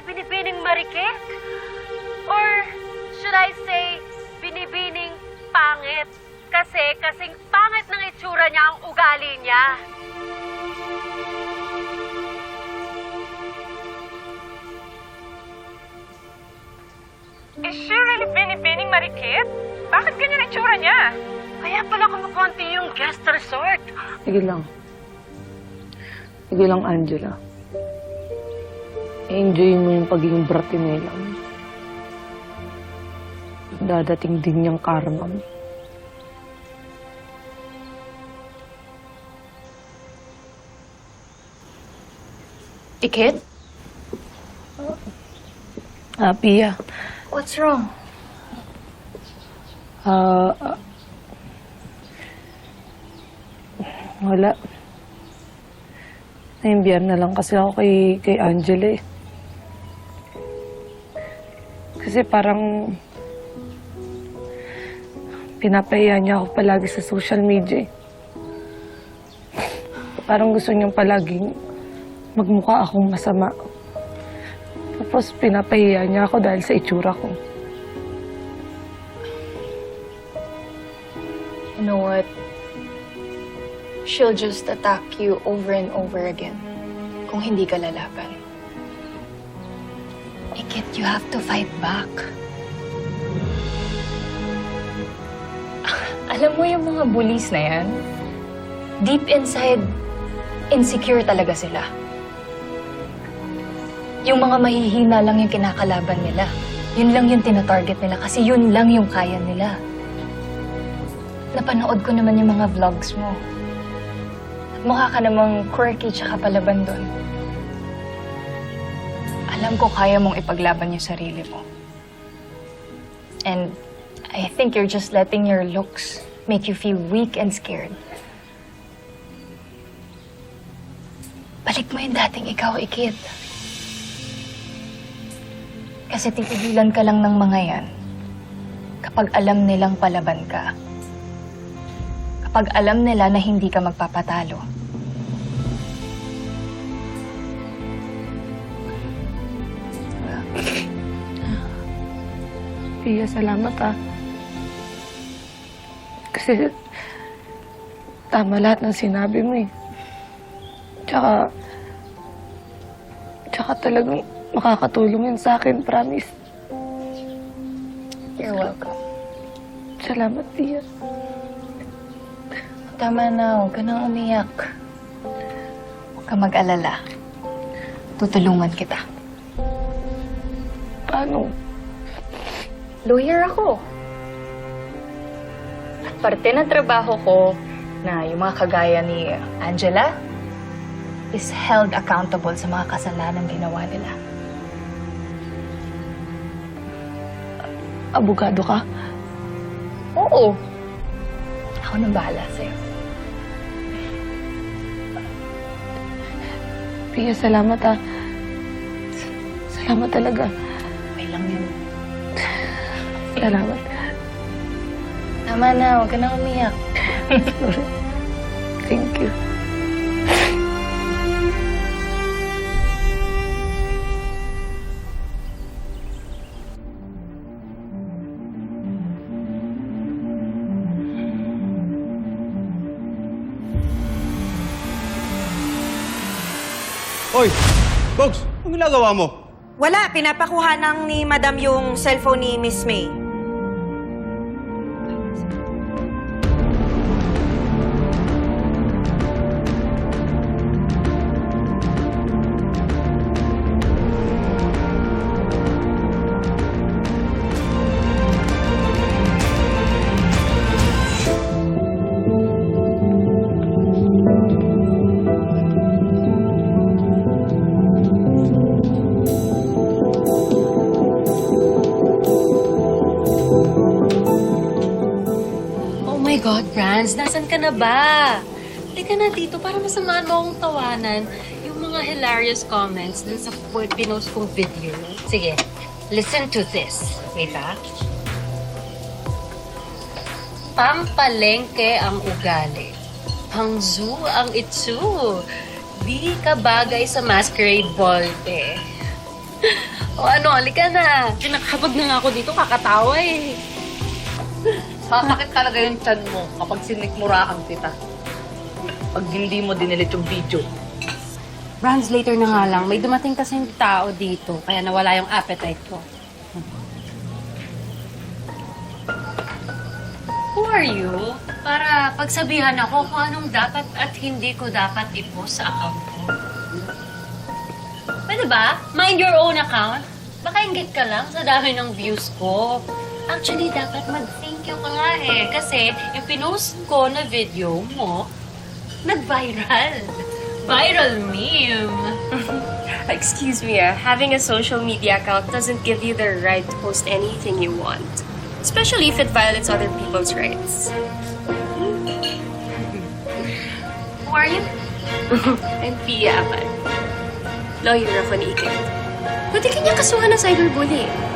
si Binibining Marikit? Or should I say, Binibining Pangit? Kasi kasing pangit ng itsura niya ang ugali niya. Is she really binibining Marikit? Bakit ganyan itsura niya? Kaya pala kumukonti yung guest resort. Sige lang. Sige lang, Angela. Enjoy mo yung pagiging bratinela mo. Dadating din yung karma mo. Ikit? Ah, Pia. What's wrong? Ah, ah, wala. Naimbiyar na lang kasi ako kay, kay Angela eh. Kasi parang pinapahiya niya ako palagi sa social media eh. Parang gusto niyang palaging magmukha akong masama. Tapos pinapahiya niya ako dahil sa itsura ko. You know what? She'll just attack you over and over again kung hindi ka lalaban. You have to fight back. Alam mo yung mga bullies na yan? Deep inside, insecure talaga sila. Yung mga mahihina lang yung kinakalaban nila. Yun lang yung tinatarget nila kasi yun lang yung kaya nila. Napanood ko naman yung mga vlogs mo. Mukha ka namang quirky tsaka palaban doon. Alam ko kaya mong ipaglaban yung sarili mo. And I think you're just letting your looks make you feel weak and scared. Balik mo yung dating ikaw, Ikit. Kasi titigilan ka lang ng mga yan kapag alam nilang palaban ka. Kapag alam nila na hindi ka magpapatalo. Pia, salamat ah. Kasi tama lahat ng sinabi mo eh. Tsaka, tsaka talagang makakatulong yun sa akin, promise. You're welcome. Salamat, Pia. Tama na, huwag ka nang umiyak. Huwag ka mag-alala. Tutulungan kita. Paano? Lawyer ako. At parte ng trabaho ko na yung mga kagaya ni Angela is held accountable sa mga kasalanan ginawa nila. Abogado ka? Oo. Ako nang bahala sa'yo. Pia, salamat ah. Salamat talaga. Okay lang yun. Salamat. Tama na, huwag ka nang umiyak. Thank you. Hoy! Bogs! Anong ginagawa mo? Wala, pinapakuha ng ni Madam yung cellphone ni Miss May. Franz, nasan ka na ba? Halika na dito para masamaan mo akong tawanan yung mga hilarious comments dun sa pinost kong video. Sige, listen to this. Wait ah. Pampalengke ang ugali. Pangzu ang itsu. Di ka bagay sa masquerade ball, te. o ano, halika na. Kinakabag na nga ako dito, kakatawa eh. Masakit talaga yung chan mo kapag sinikmurahan kita. Pag hindi mo dinilit yung video. Brands, later na nga lang. May dumating kasing tao dito, kaya nawala yung appetite ko. Who are you? Para pagsabihan ako kung anong dapat at hindi ko dapat i-post sa account ko. Pwede ba? Mind your own account? Baka inggit ka lang sa dami ng views ko. Actually, dapat mag-thank you ka nga eh. Kasi yung pinost ko na video mo, nag-viral. Viral meme. Excuse me, ah, having a social media account doesn't give you the right to post anything you want. Especially if it violates other people's rights. Who are you? I'm Pia Abad. Lawyer ako ni Iket. Pwede kanya kasuhan ng cyberbullying.